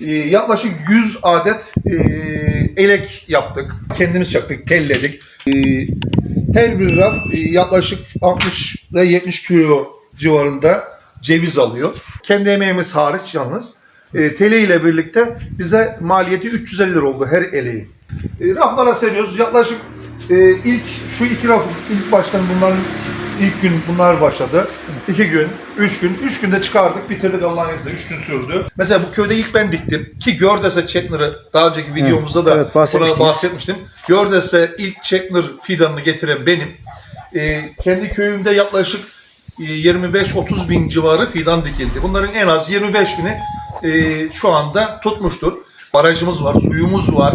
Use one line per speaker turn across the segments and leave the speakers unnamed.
Ee, yaklaşık 100 adet e, elek yaptık. Kendimiz çaktık, telledik. Ee, her bir raf e, yaklaşık 60 ile 70 kilo civarında ceviz alıyor. Kendi emeğimiz hariç yalnız. E, tele ile birlikte bize maliyeti 350 lira oldu her eleğin. Raflara seriyoruz. Yaklaşık e, ilk şu iki raf ilk baştan bunların ilk gün bunlar başladı. İki gün, üç gün. Üç günde çıkardık, bitirdik Allah'ın izniyle. Üç gün sürdü. Mesela bu köyde ilk ben diktim. Ki Gördes'e Çekner'ı daha önceki videomuzda da
evet, bahsetmiştiniz.
buna bahsetmiştim. Gördes'e ilk Çekner fidanını getiren benim. E, kendi köyümde yaklaşık e, 25-30 bin civarı fidan dikildi. Bunların en az 25 bini e, şu anda tutmuştur. Barajımız var, suyumuz var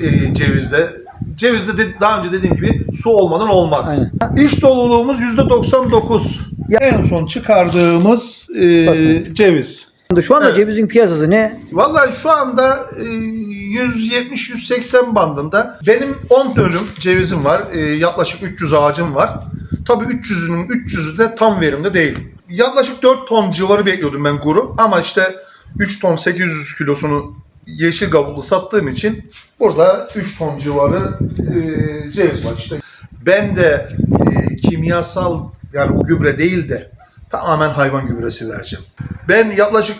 e, cevizde. Cevizde de, daha önce dediğim gibi su olmadan olmaz. İş doluluğumuz %99. En son çıkardığımız e,
Bakın.
ceviz.
Şu anda
Evet.
cevizin piyasası ne?
Vallahi şu anda e, 170-180 bandında. Benim 10 dönüm cevizim var. E, yaklaşık 300 ağacım var. Tabii 300'ünün 300'ü de tam verimde değil. Yaklaşık 4 ton civarı bekliyordum ben kuru. Ama işte 3 ton 800 kilosunu yeşil kabuklu sattığım için burada 3 ton civarı e, ceviz var. İşte ben de e, kimyasal yani o gübre değil de tamamen hayvan gübresi vereceğim. Ben yaklaşık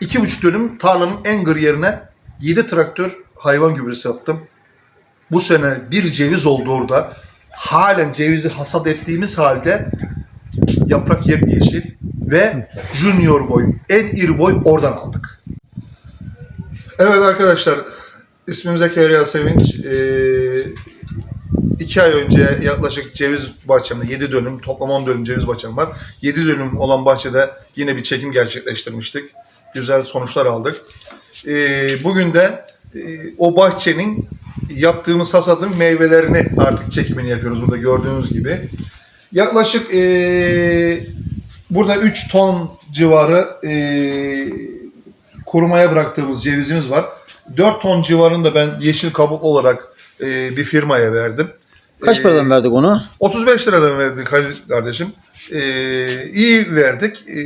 iki buçuk dönüm tarlanın en gır yerine 7 traktör hayvan gübresi attım. Bu sene bir ceviz oldu orada. Halen cevizi hasat ettiğimiz halde yaprak yemyeşil ve junior boy, en iri boy oradan aldık. Evet arkadaşlar, ismim Zekeriya Sevinç. Ee, iki ay önce yaklaşık ceviz bahçemde 7 dönüm, toplam 10 dönüm ceviz bahçem var. 7 dönüm olan bahçede yine bir çekim gerçekleştirmiştik. Güzel sonuçlar aldık. Ee, bugün de e, o bahçenin yaptığımız hasadın meyvelerini artık çekimini yapıyoruz burada gördüğünüz gibi. Yaklaşık e, burada 3 ton civarı e, kurumaya bıraktığımız cevizimiz var. 4 ton civarında ben yeşil kabuk olarak e, bir firmaya verdim.
Kaç
E,
paradan verdik onu?
35 liradan verdik Halil kardeşim. Ee, iyi verdik. Ee,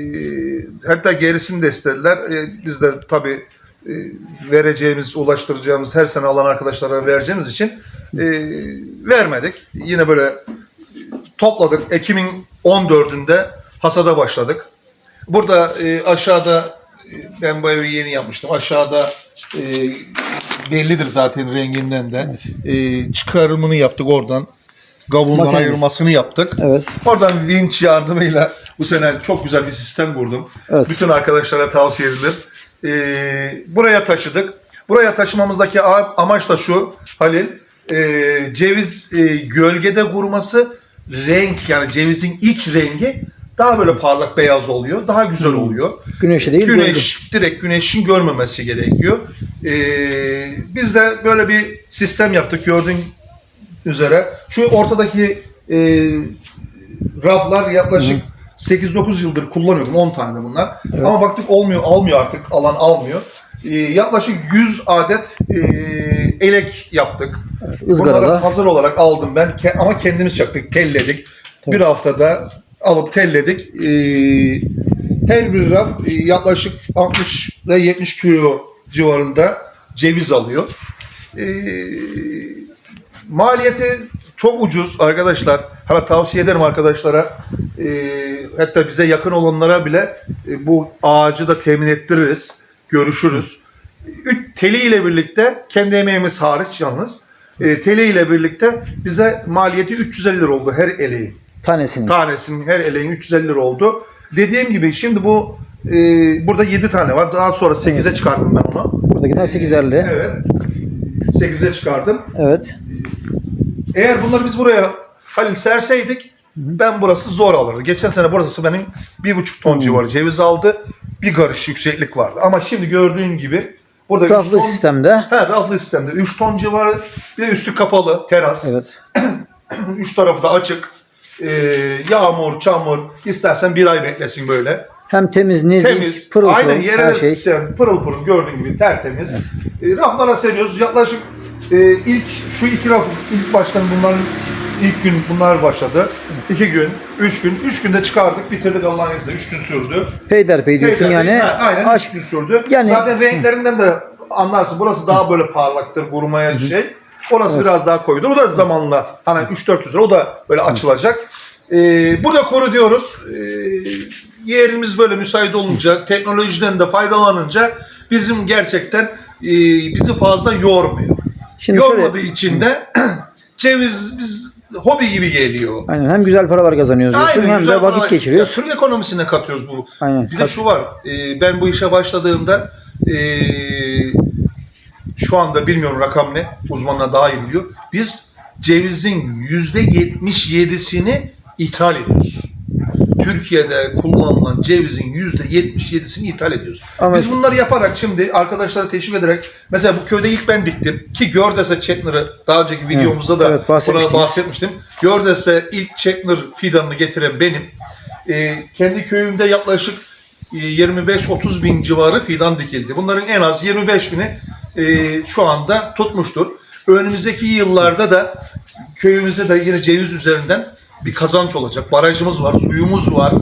hatta gerisini de istediler. Ee, biz de tabii e, vereceğimiz, ulaştıracağımız her sene alan arkadaşlara vereceğimiz için e, vermedik. Yine böyle topladık. Ekim'in 14'ünde hasada başladık. Burada e, aşağıda ben bu evi yeni yapmıştım. Aşağıda e, bellidir zaten renginden de. E, çıkarımını yaptık oradan. Kabuğundan
Makinemiz.
ayırmasını yaptık.
Evet.
Oradan vinç yardımıyla bu sene çok güzel bir sistem kurdum.
Evet.
Bütün arkadaşlara tavsiye edilir. Ee, buraya taşıdık. Buraya taşımamızdaki amaç da şu Halil. Ee, ceviz e, gölgede kurması renk yani cevizin iç rengi daha böyle parlak beyaz oluyor. Daha güzel
Hmm.
oluyor.
Güneşe değil
Güneş, direkt güneşin görmemesi gerekiyor. Ee, biz de böyle bir sistem yaptık gördüğün üzere. Şu ortadaki e, raflar yaklaşık 8-9 yıldır kullanıyordum. 10 tane bunlar.
Evet.
Ama baktık olmuyor, almıyor artık. Alan almıyor. Ee, yaklaşık 100 adet e, elek yaptık.
Evet,
Bunları
ızgarada.
hazır olarak aldım ben. Ke- ama kendimiz çaktık, telledik. Bir haftada alıp telledik. Ee, her bir raf e, yaklaşık 60 ile 70 kilo civarında ceviz alıyor. Ee, maliyeti çok ucuz arkadaşlar. Hala tavsiye ederim arkadaşlara. Ee, hatta bize yakın olanlara bile e, bu ağacı da temin ettiririz. Görüşürüz. Üç, teli ile birlikte kendi emeğimiz hariç yalnız. E, teli ile birlikte bize maliyeti 350 lira oldu her eleğin.
Tanesini.
Tanesinin her eleğin 350 lira oldu. Dediğim gibi şimdi bu e, burada 7 tane var. Daha sonra 8'e çıkardım ben onu.
Buradakiler 850.
Evet. 8'e çıkardım.
Evet.
Eğer bunları biz buraya Halil serseydik ben burası zor alırdı. Geçen sene burası benim bir buçuk ton civarı ceviz aldı. Bir karış yükseklik vardı. Ama şimdi gördüğün gibi burada
Raflı
ton,
sistemde.
He, raflı sistemde 3 ton civarı. Bir de üstü kapalı teras.
Evet.
Üç tarafı da açık. Ee, yağmur, çamur istersen bir ay beklesin böyle.
Hem temiz, nezih,
Temiz.
pırıl pırıl
Aynen yere
her şey.
sen pırıl pırıl gördüğün gibi tertemiz. Ee, raflara seriyoruz. Yaklaşık e, ilk şu iki raf ilk baştan bunların İlk gün bunlar başladı. İki gün, üç gün. Üç günde çıkardık, bitirdik Allah'ın izniyle. Üç gün sürdü.
Peyderpey diyorsun
Peyderpey,
yani.
ha, aynen
aşk
üç gün sürdü.
Yani-
Zaten renklerinden de anlarsın. Burası daha böyle parlaktır, kurumaya şey. Orası biraz daha koyudur. O da zamanla hani 3-400 lira o da böyle açılacak. Ee, burada koru diyoruz. Ee, yerimiz böyle müsait olunca, teknolojiden de faydalanınca bizim gerçekten e, bizi fazla yormuyor.
Şimdi şöyle-
Yormadığı için de ceviz biz hobi gibi geliyor.
Aynen hem güzel paralar kazanıyoruz diyorsun hem
güzel
de vakit
paralar-
geçiriyoruz.
Ya, Türk ekonomisine katıyoruz bu.
Aynen.
Bir de şu var. e, ben bu işe başladığımda e, şu anda bilmiyorum rakam ne. Uzmanlar daha iyi biliyor. Biz cevizin yüzde 77'sini ithal ediyoruz. Türkiye'de kullanılan cevizin yüzde 77'sini ithal ediyoruz.
Ama-
Biz bunları yaparak şimdi arkadaşlara teşvik ederek mesela bu köyde ilk ben diktim ki Gördes'e Çekner'ı daha önceki videomuzda da
evet, bahsetmiştiniz.
buna bahsetmiştim. Gördes'e ilk Çekner fidanını getiren benim. Ee, kendi köyümde yaklaşık 25-30 bin civarı fidan dikildi. Bunların en az 25 bini e, şu anda tutmuştur. Önümüzdeki yıllarda da köyümüze de yine ceviz üzerinden bir kazanç olacak. Barajımız var, suyumuz var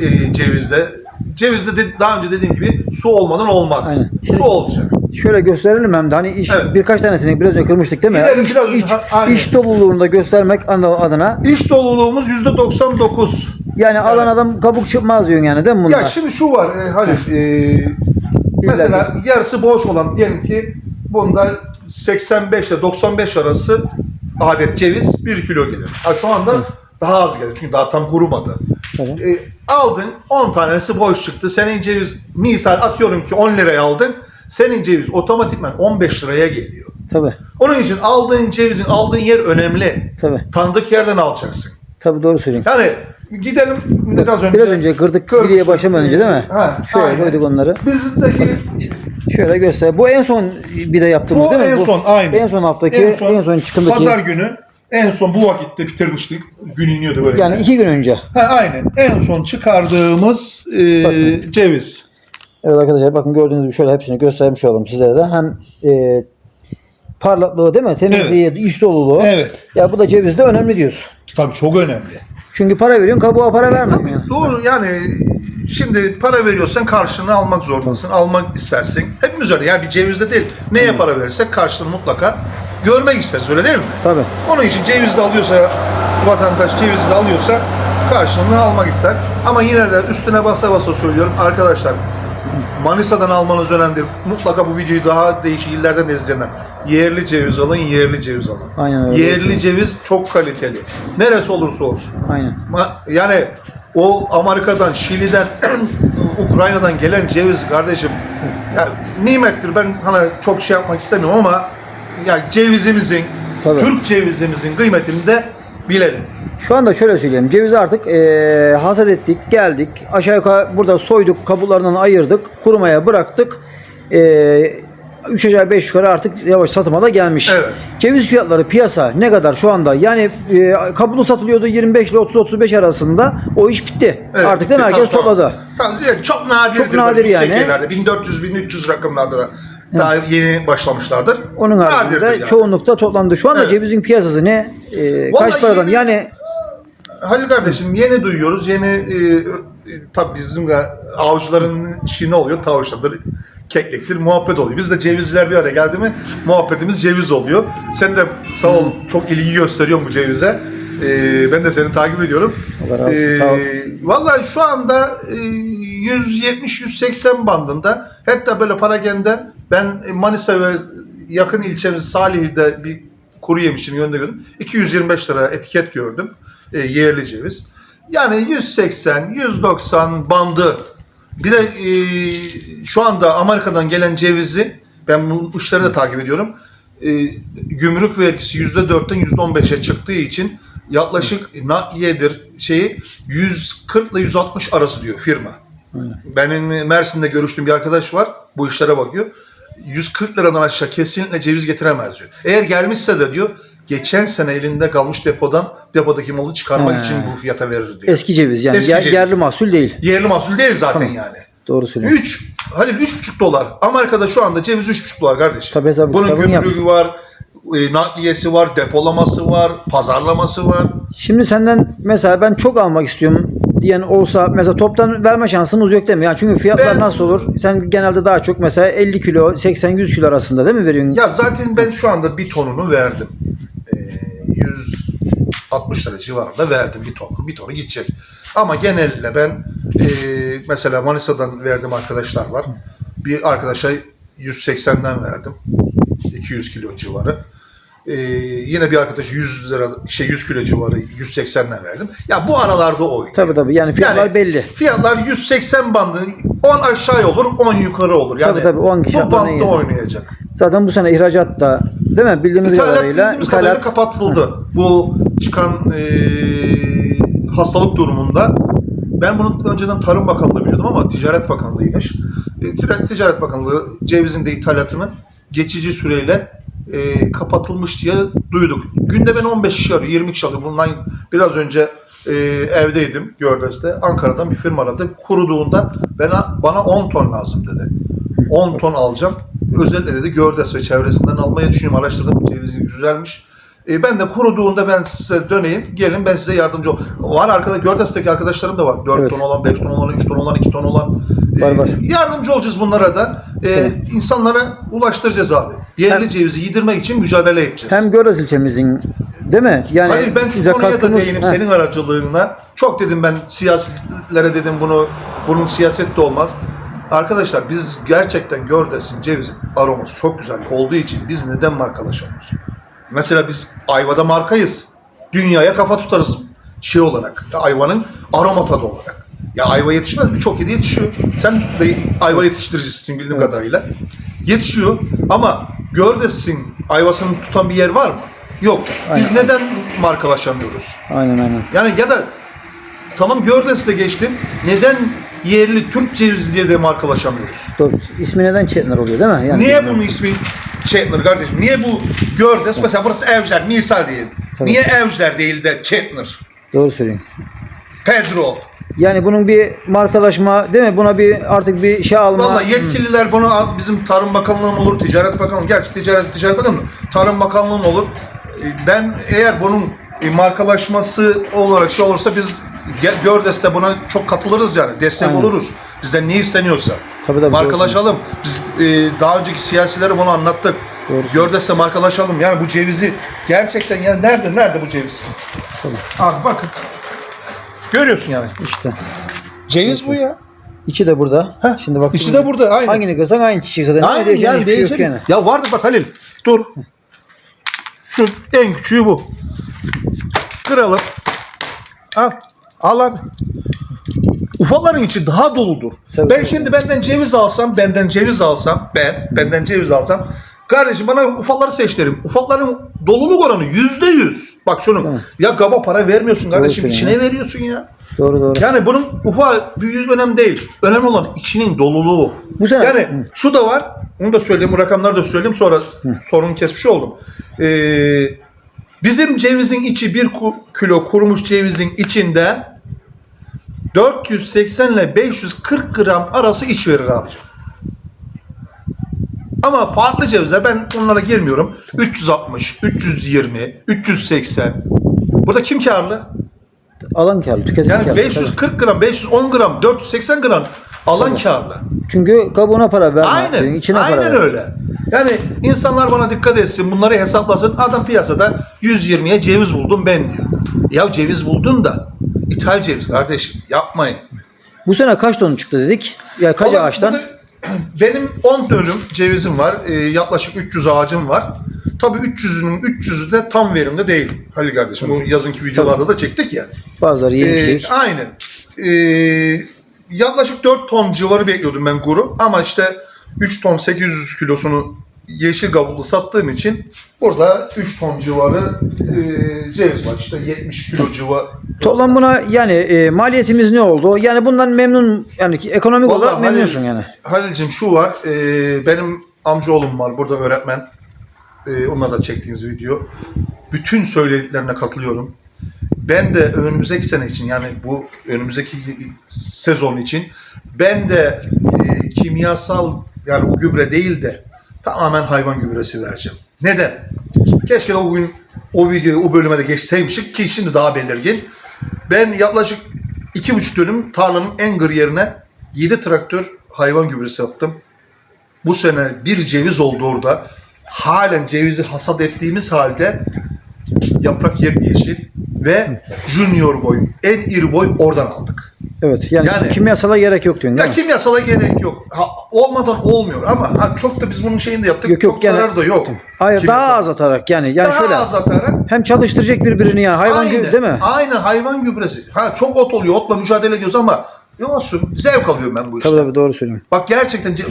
e, cevizde. Cevizde de, daha önce dediğim gibi su olmadan olmaz.
Aynen.
Su olacak.
Şöyle gösterelim hem de hani iş
Evet.
birkaç tanesini biraz önce kırmıştık değil mi?
Gidelim
iş,
biraz
iş,
ha,
iş doluluğunu da göstermek adına.
İş doluluğumuz %99.
Yani alan adam kabuk çıkmaz diyorsun yani değil mi bunlar?
Ya şimdi şu var e, Halil. e, mesela yarısı boş olan diyelim ki bunda 85 ile 95 arası adet ceviz 1 kilo gelir. Ha, şu anda daha az gelir çünkü daha tam kurumadı. E, aldın 10 tanesi boş çıktı. Senin ceviz misal atıyorum ki 10 liraya aldın. Senin ceviz otomatikman 15 liraya geliyor.
Tabii.
Onun için aldığın cevizin aldığın yer önemli.
Tabii.
Tanıdık yerden alacaksın.
Tabii doğru söylüyorsun.
Yani gidelim biraz önce.
Biraz önce kırdık
Kırmıştık.
videoya başlamadan önce değil mi?
Ha,
Şöyle
aynen.
koyduk onları.
Bizdeki
Şöyle göster. Bu en son bir de yaptığımız
bu
değil mi?
en
Bu
son aynı.
En son haftaki, en son, çıkımdaki.
Pazar günü en son bu vakitte bitirmiştik. Gün iniyordu böyle.
Yani iki gün önce.
Ha, aynen. En son çıkardığımız e,
Bakın.
ceviz.
Evet arkadaşlar bakın gördüğünüz gibi şöyle hepsini göstermiş olalım sizlere de. Hem e, parlaklığı değil mi? Temizliği, iç doluluğu.
Evet.
Ya bu da cevizde önemli diyorsun.
Tabii çok önemli.
Çünkü para veriyorsun kabuğa para vermiyorsun. yani.
Doğru yani şimdi para veriyorsan karşılığını almak zorundasın. Almak istersin. Hepimiz öyle. Yani bir cevizde değil. Neye para verirsek karşılığını mutlaka görmek isteriz. Öyle değil mi?
Tabii.
Onun için ceviz de alıyorsa vatandaş ceviz de alıyorsa karşılığını almak ister. Ama yine de üstüne basa basa söylüyorum arkadaşlar Manisa'dan almanız önemli değil. Mutlaka bu videoyu daha değişik illerden de izleyenler. Yerli ceviz alın, yerli ceviz alın.
Aynen öyle.
Yerli ceviz çok kaliteli. Neresi olursa olsun.
Aynen.
Ma- Yani o Amerika'dan, Şili'den, Ukrayna'dan gelen ceviz kardeşim ya nimettir. Ben hani çok şey yapmak istemiyorum ama ya cevizimizin,
Tabii.
Türk cevizimizin kıymetini de bilelim.
Şu anda şöyle söyleyeyim. Cevizi artık e, hasat ettik, geldik. Aşağı yukarı burada soyduk, kabuklarından ayırdık, kurumaya bıraktık. E, 3 aşağı 5 yukarı artık yavaş satıma da gelmiş.
Evet.
Ceviz fiyatları piyasa ne kadar şu anda? Yani e, kabuğu satılıyordu 25 ile 30-35 arasında. O iş bitti.
Evet,
artık değil mi? Herkes
Tamam,
topladı.
Tamam, evet, çok nadirdir.
Çok nadir yani.
yerlerde. 1400-1300 rakamlarda da daha yeni başlamışlardır.
Onun
Nadirdir
haricinde
yani.
çoğunlukta toplandı. Şu anda
Evet.
cevizin piyasası ne? E,
Vallahi
kaç paradan?
yeni-
Yani
Halil kardeşim yeni duyuyoruz. Yeni e, e, tabii bizim de avcıların işi ne oluyor? Tavşandır, kekliktir, muhabbet oluyor. Biz de cevizler bir araya geldi mi muhabbetimiz ceviz oluyor. Sen de sağ ol çok ilgi gösteriyorsun bu cevize. E, ben de seni takip ediyorum.
Allah razı olsun,
E,
sağ ol.
Vallahi şu anda e, 170-180 bandında hatta böyle Paragen'de ben Manisa ve yakın ilçemiz Salihli'de bir kuru yemişin yönünde gördüm. 225 lira etiket gördüm. E, yerli ceviz. Yani 180, 190 bandı. Bir de e, şu anda Amerika'dan gelen cevizi ben bu işleri de takip ediyorum. E, gümrük vergisi %4'ten %15'e çıktığı için yaklaşık nakliyedir şeyi 140 ile 160 arası diyor firma. Benim Mersin'de görüştüğüm bir arkadaş var. Bu işlere bakıyor. 140 liradan aşağı kesinlikle ceviz getiremez diyor. Eğer gelmişse de diyor geçen sene elinde kalmış depodan depodaki malı çıkarmak
He.
için bu fiyata verir diyor.
eski ceviz yani
Eski
yer-
ceviz.
yerli mahsul değil.
Yerli mahsul değil zaten
Tamam.
yani.
Doğru söylüyorsun.
3 Halil 3,5 dolar. Amerika'da şu anda ceviz 3,5 dolar kardeşim.
Tabii hesabı
Bunun
yap.
gümrüğü var. E, nakliyesi var, depolaması var, pazarlaması var.
Şimdi senden mesela ben çok almak istiyorum diyen olsa mesela toptan verme şansımız yok değil mi? Yani çünkü fiyatlar
Ben-
nasıl olur? Sen genelde daha çok mesela 50 kilo 80-100 kilo arasında değil mi veriyorsun?
Ya zaten ben şu anda bir tonunu verdim. Ee, 160 lira civarında verdim bir ton. Bir tonu gidecek. Ama genelde ben e, mesela Manisa'dan verdiğim arkadaşlar var. Bir arkadaşa 180'den verdim. 200 kilo civarı. Ee, yine bir arkadaşa 100 lira şey 100 kilo civarı 180'den verdim. Ya bu aralarda oynuyor.
Tabii tabii yani fiyatlar
Yani
belli.
Fiyatlar 180 bandı 10 aşağı olur 10 yukarı olur. Yani
Tabii tabii, 10 kişi
bu bantta oynayacak.
Zaten bu sene ihracat da değil mi? Bildiğimiz
İthalat
kadarıyla
bildiğimiz kadarıyla
ithalat
kapatıldı. Bu çıkan e, hastalık durumunda ben bunu önceden Tarım Bakanlığı biliyordum ama Ticaret Bakanlığı'ymış. E, Ticaret Bakanlığı cevizin de ithalatını geçici süreyle e, kapatılmış diye duyduk. Günde ben 15 kişi arıyor, 20 kişi arıyor. Bundan biraz önce e, evdeydim Gördes'te. Ankara'dan bir firma aradı. Kuruduğunda bana, bana 10 ton lazım dedi. 10 ton alacağım. Özellikle dedi Gördes ve çevresinden almayı düşünüyorum. Araştırdım. Cevizi güzelmiş. E, ben de kuruduğunda ben size döneyim. Gelin ben size yardımcı ol. Var arkada Gördes'teki arkadaşlarım da var. 4
Evet.
ton olan, 5 ton olan, 3 ton olan, 2 ton olan. E,
Var, var.
Yardımcı olacağız bunlara da. E,
Şey.
insanlara ulaştıracağız abi. Değerli
Hem-
cevizi yedirmek için mücadele edeceğiz.
hem Göröz ilçemizin değil mi? Yani
Hayır ben şu konuya da değinim
Heh,
senin aracılığına. Çok dedim ben siyasetlere dedim bunu bunun siyaset de olmaz. Arkadaşlar biz gerçekten Gördes'in cevizi aroması çok güzel olduğu için biz neden markalaşamıyoruz? Mesela biz Ayva'da markayız. Dünyaya kafa tutarız şey olarak. Ayva'nın aroma tadı olarak. Ya ayva yetişmez birçok yerde yetişiyor. Sen de ayva yetiştiricisin bildiğim
Evet.
kadarıyla. Yetişiyor ama Gördes'in ayvasını tutan bir yer var mı? Yok. Biz
Aynen.
neden markalaşamıyoruz?
Aynen aynen.
Yani ya da tamam Gördes'le geçtim. Neden yerli Türk cevizi diye de markalaşamıyoruz?
Doğru. İsmi neden Çetner oluyor değil mi? Yani
Niye bunun ismi Chetner kardeşim? Niye bu Gördes? Mesela burası Evcler, misal diyelim.
Tabii.
Niye Evcler değil de Chetner?
Doğru söylüyorsun.
Pedro.
Yani bunun bir markalaşma değil mi? Buna bir artık bir şey alma.
Vallahi yetkililer bunu al- bizim Tarım Bakanlığı mı olur, Ticaret Bakanlığı, gerçi Ticaret Ticaret Bakanlığı, Tarım Bakanlığı mı olur? E, Ben eğer bunun markalaşması olarak şey olursa biz Ge- Gördes'te buna çok katılırız yani. Destek
Aynen.
oluruz. Bizden ne isteniyorsa.
Tabii tabii,
markalaşalım. Biz e, daha önceki siyasilere bunu anlattık.
Doğru.
Gördes'te markalaşalım. Yani bu cevizi gerçekten yani nerede nerede bu ceviz?
Tabii.
Abi bakın. Görüyorsun yani.
İşte.
Ceviz bu ya.
İçi de burada.
Heh,
Şimdi bak.
içi de burada, aynı.
Hangini kırsan aynı çiçek zaten. Ne değişen
yani
şey yok
değişelim.
yani.
Ya vardı bak Halil. Dur. Şu en küçüğü bu. Kıralım. Al. Al abi. Ufaların içi daha doludur.
Tabii,
ben
tabii.
şimdi benden ceviz alsam, benden ceviz alsam, ben benden ceviz alsam, kardeşim bana ufaları seç derim. Ufakların doluluk oranı yüzde yüz. Bak şunu.
Mi?
Ya kaba para vermiyorsun kardeşim,
söylüyorsun
içine
ya.
veriyorsun ya.
Doğru doğru.
Yani bunun ufa büyüğü önemli değil. Önemli olan içinin doluluğu.
Bu sene-
yani
Hı.
şu da var. Onu da söyleyeyim. Bu rakamları da söyleyeyim. Sonra sorunu kesmiş oldum. Ee, bizim cevizin içi bir kilo kurumuş cevizin içinde 480 ile 540 gram arası iç verir abicim. Ama farklı cevizler ben onlara girmiyorum. 360, 320, 380. Burada kim karlı?
Alan karlı, tüketici
Yani
karlı.
540 gram, 510 gram, 480 gram alan karlı.
Tabii. Çünkü kabuğuna para verme.
Aynen.
içine para
aynen
ver.
öyle. Yani insanlar bana dikkat etsin, bunları hesaplasın. Adam piyasada 120'ye ceviz buldum ben diyor. Ya ceviz buldun da ithal ceviz kardeşim yapmayın.
Bu sene kaç ton çıktı dedik? Ya kaç
Vallahi
ağaçtan?
Benim 10 dönüm cevizim var. Ee, yaklaşık 300 ağacım var. Tabii 300'ünün 300'ü de tam verimde değil Halil kardeşim. Bu yazınki videolarda da çektik ya.
Bazıları
Ee,
yemişlik.
aynen. Ee, yaklaşık 4 ton civarı bekliyordum ben kuru ama işte 3 ton 800 kilosunu yeşil kabuklu sattığım için burada 3 ton civarı e, ceviz var. İşte 70 kilo civarı.
Toplam buna yani e, maliyetimiz ne oldu? Yani bundan memnun yani ki ekonomik
Vallahi
olarak memnunsun
Halil-
yani.
Halil'cim şu var. e, benim amcaoğlum var burada öğretmen. E, onunla da çektiğiniz video. Bütün söylediklerine katılıyorum. Ben de önümüzdeki sene için yani bu önümüzdeki sezon için ben de e, kimyasal yani o gübre değil de tamamen hayvan gübresi vereceğim. Neden? Keşke o gün o videoyu o bölüme de geçseymişik ki şimdi daha belirgin. Ben yaklaşık iki buçuk dönüm tarlanın en gır yerine 7 traktör hayvan gübresi yaptım. Bu sene bir ceviz oldu orada. Halen cevizi hasat ettiğimiz halde yaprak yemyeşil ve junior boy, en iri boy oradan aldık.
Evet. Yani,
Yani-
kimyasala gerek yok diyorsun
Ya kimyasala gerek yok. Ha, olmadan olmuyor ama ha, çok da biz bunun şeyini de yaptık.
Yok, yok,
çok
gene-
zararı da yok.
Hayır
Kimyasal.
daha az atarak yani. Yani
Daha
şöyle
az atarak.
hem çalıştıracak birbirini yani hayvan gibi değil mi?
Aynen hayvan gübresi. Ha çok ot oluyor. Otla mücadele ediyoruz ama ne olsun zevk alıyorum ben bu işten.
Tabii tabii doğru söylüyorsun.
Bak gerçekten ce-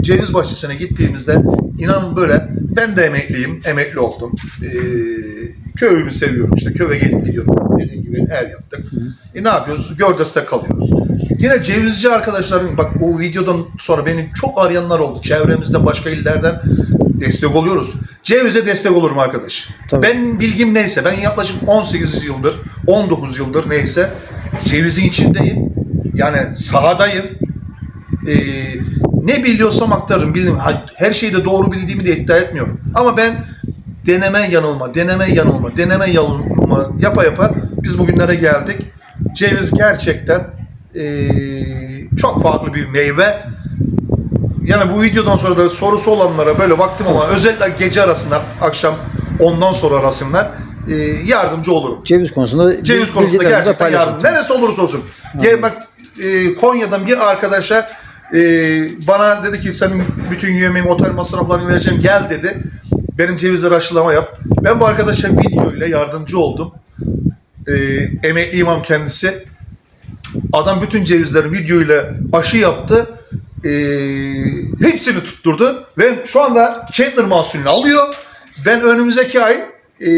ceviz bahçesine gittiğimizde inanın böyle ben de emekliyim. Emekli oldum. Ee, köyümü seviyorum işte. Köye gelip gidiyorum. Dediğim gibi ev yaptık. E ne yapıyoruz? Gördeste kalıyoruz. Yine cevizci arkadaşlarım bak o videodan sonra benim çok arayanlar oldu. Çevremizde başka illerden destek oluyoruz. Cevize destek olurum arkadaş.
Tabii.
Ben bilgim neyse ben yaklaşık 18 yıldır 19 yıldır neyse cevizin içindeyim. Yani sahadayım. Ee, ne biliyorsam aktarırım. Bildim. Her şeyi de doğru bildiğimi de iddia etmiyorum. Ama ben deneme yanılma, deneme yanılma, deneme yanılma yapa yapa biz bugünlere geldik. Ceviz gerçekten ee, çok farklı bir meyve. Yani bu videodan sonra da sorusu olanlara böyle vaktim ama özellikle gece arasında akşam ondan sonra arasınlar ee, yardımcı olurum.
Ceviz konusunda
Ceviz konusunda gerçekten yardım. Neresi olursa olsun. Gel bak e, Konya'dan bir arkadaşa e, bana dedi ki senin bütün yemeğin otel masraflarını vereceğim gel dedi. Benim cevizleri aşılama yap. Ben bu arkadaşa video ile yardımcı oldum. E, emekli imam kendisi. Adam bütün cevizleri video ile aşı yaptı. E, hepsini tutturdu. Ve şu anda Chandler mahsulünü alıyor. Ben önümüzdeki ay e,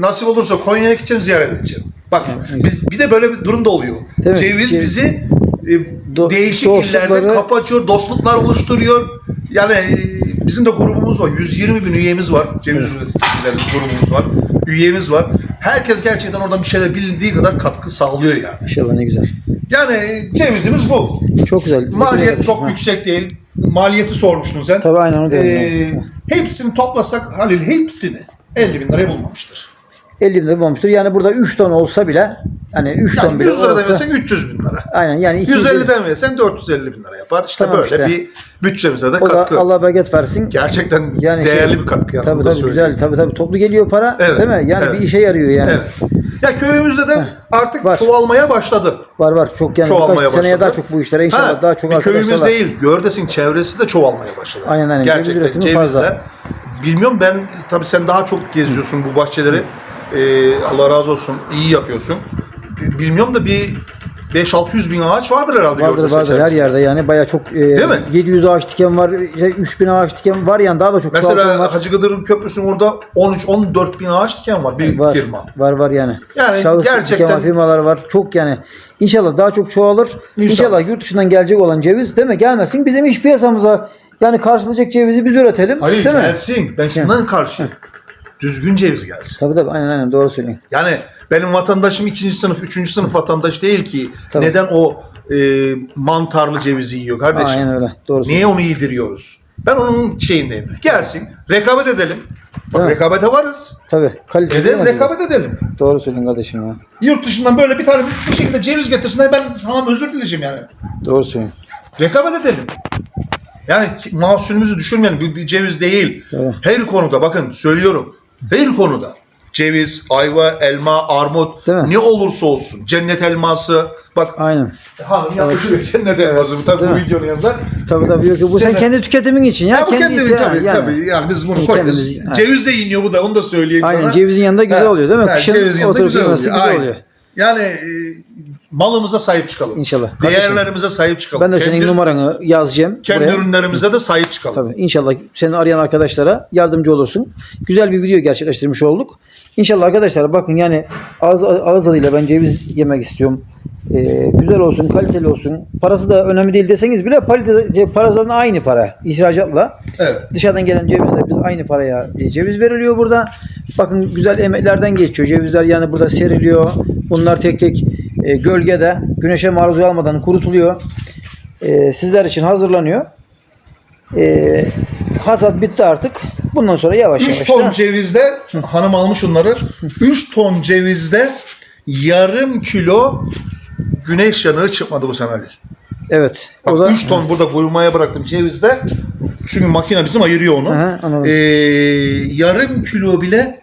nasip olursa Konya'ya gideceğim ziyaret edeceğim. Bak
Evet.
biz, bir de böyle bir durum da oluyor.
Değil mi?
Ceviz
Ceviz-
bizi e,
Do-
değişik
dostlukları-
illerde kapı açıyor, dostluklar oluşturuyor. Yani e, bizim de grubumuz var. 120 bin üyemiz var. Ceviz üreticileri grubumuz var. Üyemiz var. Herkes gerçekten oradan bir şeyler bildiği kadar katkı sağlıyor yani.
İnşallah ne güzel.
Yani cevizimiz bu.
Çok güzel.
Maliyet çok
Ha.
yüksek değil. Maliyeti sormuştun sen.
Tabii aynen onu.
Ee, hepsini toplasak Halil hepsini 50 bin liraya bulmamıştır.
50 bin lira bulmuştur. Yani burada 3 ton olsa bile hani 3 ton
Yani
bile
100 lira
olsa,
versen 300 bin lira.
aynen yani 250
150'den versen 450 bin lira yapar. İşte
Tamam
böyle
işte.
bir bütçemize de
o da
katkı.
Allah bereket versin.
Gerçekten
Yani
değerli
şey-
bir katkı. yani,
Tabii tabii
söyleyeyim.
güzel. Tabii tabii toplu geliyor para
Evet,
değil mi? Yani
evet.
bir işe yarıyor yani.
Evet. Ya köyümüzde de artık
var.
çoğalmaya başladı.
Var var çok yani
Çoğalmaya
birkaç seneye
başladı.
daha çok bu işlere inşallah
Ha,
daha çok
bir
arkadaşlar
köyümüz değil, Gördes'in çevresi de çoğalmaya başladı.
Aynen, aynen.
Gerçekten
üretimi
cevizle.
fazla.
Bilmiyorum ben, tabii sen daha çok geziyorsun bu bahçeleri. Ee, Allah razı olsun, iyi yapıyorsun. Bilmiyorum da bir 5-600 bin ağaç vardır herhalde
Vardır
Gördes'in
vardır her yerde yani baya çok e,
Değil mi?
700 ağaç diken var, şey, 3000 ağaç diken var yani daha da çok çoğaltan
Mesela
var.
Hacı Gıdır'ın köprüsünün orada 13-14 bin ağaç diken var bir
var,
firma.
Var var yani.
Yani
Şahıs
gerçekten-
diken var, firmalar var. Çok yani. İnşallah daha çok çoğalır.
İnşallah.
İnşallah, yurt dışından gelecek olan ceviz değil mi? Gelmesin. Bizim iş piyasamıza yani karşılayacak cevizi biz üretelim.
Hayır
değil mi?
gelsin. Ben şundan karşıyım. Düzgün ceviz gelsin.
Tabii tabii aynen aynen doğru söylüyorsun.
Yani benim vatandaşım ikinci sınıf, üçüncü sınıf vatandaş değil ki.
Tabii.
Neden o e, mantarlı cevizi yiyor kardeşim?
Aynen öyle. Doğru
Niye onu yediriyoruz? Ben onun şeyindeyim. Gelsin, rekabet edelim. Bak
Evet.
rekabete varız.
Tabii. Kalite
Edelim,
mi?
rekabet edelim.
Doğru söylüyorsun kardeşim ya.
Yurt dışından böyle bir tane bu şekilde ceviz getirsin. Ben tamam özür dileyeceğim yani.
Doğru söylüyorsun.
Rekabet edelim. Yani mahsulümüzü düşürmeyelim. Bir, bir ceviz değil.
Evet.
Her konuda bakın söylüyorum. Her konuda. Ceviz, ayva, elma, armut ne olursa olsun. Cennet elması. Bak
Aynen.
hanım yapıyor cennet elması. Tabii
Değil
bu videonun yanında.
Tabii tabii yok. Bu sen kendi tüketimin için ya.
Ya bu
kendi ihtiyacı-
tabii,
yani.
tabii yani biz bunu koyuyoruz. Ceviz de iniyor bu da onu da söyleyeyim
Aynen
sana.
cevizin yanında güzel
Ha,
oluyor değil mi?
ha,
Kışın
cevizin yanında güzel oluyor.
güzel
Aynen.
oluyor.
Yani e, malımıza sahip çıkalım.
İnşallah. Kardeşim,
Değerlerimize sahip çıkalım.
Ben de senin
Kendi-
numaranı yazacağım.
Kendi
buraya.
ürünlerimize de sahip çıkalım.
Tabii inşallah seni arayan arkadaşlara yardımcı olursun. Güzel bir video gerçekleştirmiş olduk. İnşallah arkadaşlar bakın yani ağız, ağız tadıyla ben ceviz yemek istiyorum. Ee, güzel olsun, kaliteli olsun. Parası da önemli değil deseniz bile kalite, şey, parasının aynı para ihracatla.
Evet.
Dışarıdan gelen cevizle biz aynı paraya e, ceviz veriliyor burada. Bakın güzel emeklerden geçiyor. Cevizler yani burada seriliyor. Bunlar tek tek e, gölgede güneşe maruz kalmadan kurutuluyor. E, sizler için hazırlanıyor. E, hasat bitti artık. Bundan sonra yavaş
3
yavaş
ton
da
cevizde hanım almış onları. 3 ton cevizde yarım kilo güneş yanığı çıkmadı bu sene Ali.
evet. O
Bak
da
3 ton burada kurumaya bıraktım cevizde. Çünkü makine bizim ayırıyor onu.
Hı hı.
Ee, yarım kilo bile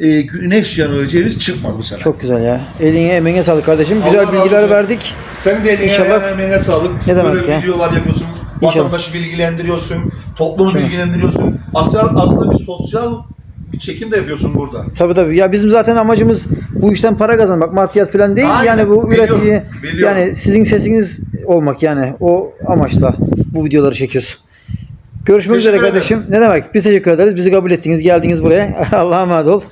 e, güneş yanığı ceviz çıkmadı bu sene.
çok güzel ya. Eline emeğine sağlık kardeşim. Güzel
Allah razı
bilgiler
olsun.
verdik.
Sen de eline
İnşallah-
emeğine sağlık.
Ne demek
Böyle
ya?
videolar yapıyorsun.
İnşallah.
Vatandaşı bilgilendiriyorsun. Toplumu
İnşallah.
bilgilendiriyorsun. Aslında, aslında bir sosyal bir çekim de yapıyorsun burada.
Tabii tabii. Ya bizim zaten amacımız bu işten para kazanmak, maddiyat falan değil.
Aynen,
yani bu
biliyorum,
üretici
biliyorum.
yani sizin sesiniz olmak yani o amaçla bu videoları çekiyoruz. Görüşmek üzere kardeşim. Ne demek? Biz teşekkür ederiz. Bizi kabul ettiniz, geldiniz buraya. Allah'a emanet ol.